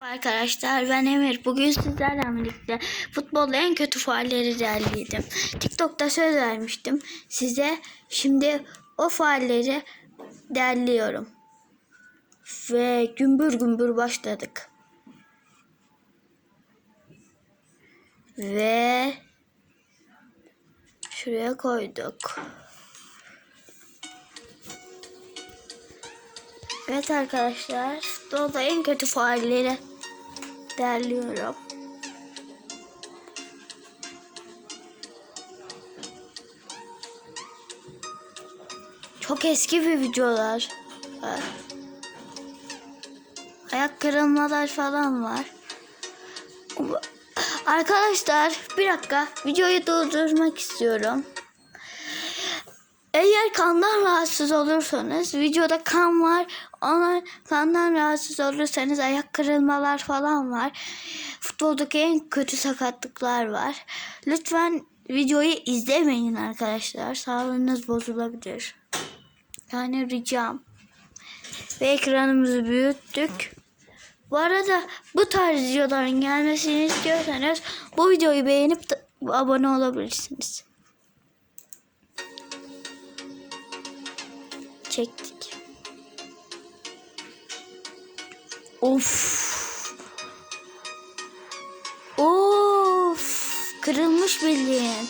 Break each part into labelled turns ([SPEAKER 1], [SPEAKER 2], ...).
[SPEAKER 1] Arkadaşlar ben Emir. Bugün sizlerle birlikte futbolda en kötü faalleri derledim. TikTok'ta söz vermiştim size. Şimdi o faalleri derliyorum. Ve gümbür gümbür başladık. Ve şuraya koyduk. Evet arkadaşlar, futbolda en kötü faalleri derliyorum. Çok eski bir videolar var. Ayak kırılmalar falan var. Arkadaşlar bir dakika videoyu durdurmak istiyorum. Eğer kandan rahatsız olursanız videoda kan var. Ona kandan rahatsız olursanız ayak kırılmalar falan var. Futboldaki en kötü sakatlıklar var. Lütfen videoyu izlemeyin arkadaşlar. Sağlığınız bozulabilir. Yani ricam. Ve ekranımızı büyüttük. Bu arada bu tarz videoların gelmesini istiyorsanız bu videoyu beğenip abone olabilirsiniz. Çektik. Of. Of. Kırılmış bildiğin.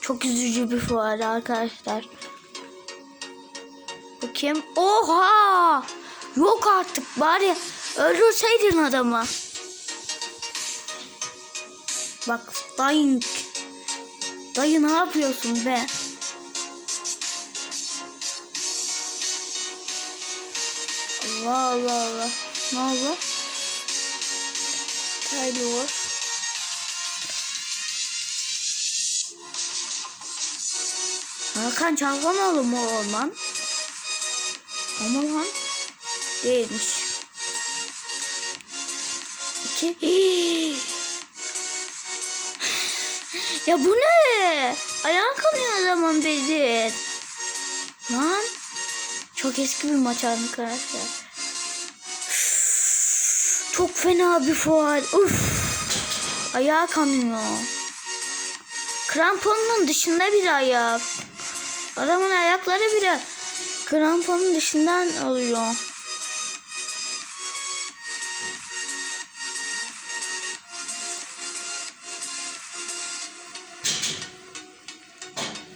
[SPEAKER 1] Çok üzücü bir fuar arkadaşlar. Bakayım. Oha! Yok artık bari öldürseydin adamı. Bak dying. Dayı ne yapıyorsun be? Allah Allah Allah. Ne oldu? Kaybıyor. Hakan Çalhanoğlu mu o orman? Ama lan değilmiş. İki. Ya bu ne? Ayağın kanıyor zaman bedir. Lan. Çok eski bir maç arkadaşlar. Çok fena bir fuar. Uf. Ayağı kanıyor. Kramponun dışında bir ayak. Adamın ayakları bile kramponun dışından oluyor.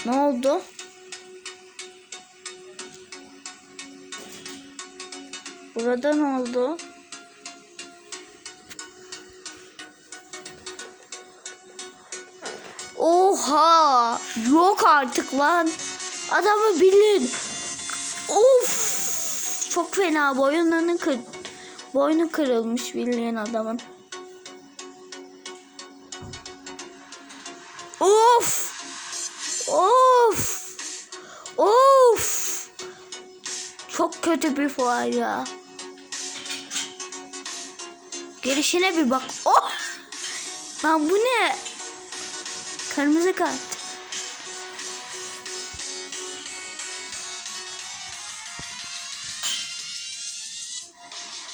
[SPEAKER 1] Ne oldu? Burada ne oldu? Oha! Yok artık lan. Adamı bilin. Of! Çok fena boyunlarının kır boynu kırılmış bildiğin adamın. Of! Kötü bir fuar ya. Gelişine bir bak. Oh! Lan bu ne? Kırmızı kart.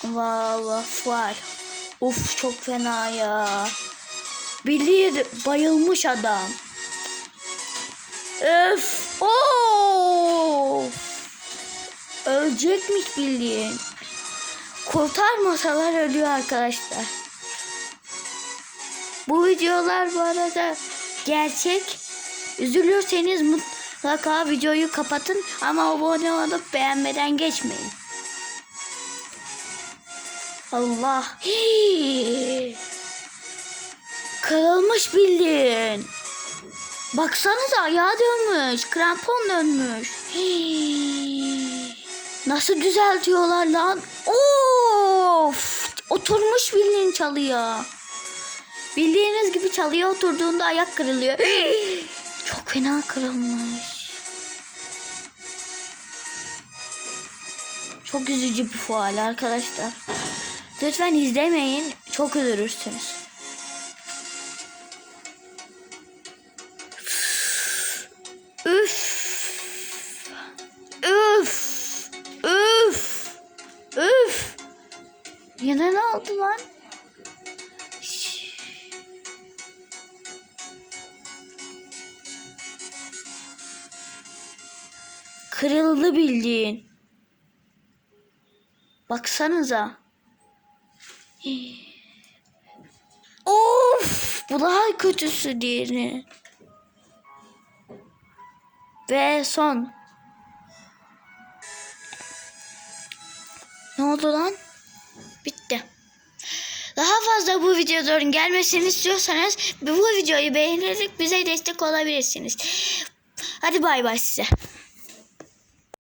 [SPEAKER 1] Vay vay fuar. Of çok fena ya. Bilir bayılmış adam. Öf! Of! Ölecekmiş bildiğin. Kurtarmasalar ölüyor arkadaşlar. Bu videolar bu arada gerçek. Üzülürseniz mutlaka videoyu kapatın ama abone olup beğenmeden geçmeyin. Allah. Hii. Kırılmış bildiğin. Baksanıza ayağı dönmüş. Krampon dönmüş. Hii. Nasıl düzeltiyorlar lan? Of! Oturmuş bildiğin çalıyor. Bildiğiniz gibi çalıyor oturduğunda ayak kırılıyor. Çok fena kırılmış. Çok üzücü bir fual arkadaşlar. Lütfen izlemeyin. Çok üzülürsünüz. Yine ne oldu lan? Kırıldı bildiğin. Baksanıza. Of, bu daha kötüsü diğeri. Ve son. Ne oldu lan? Fazla bu videoların gelmesini istiyorsanız bu videoyu beğenerek bize destek olabilirsiniz. Hadi bay bay size.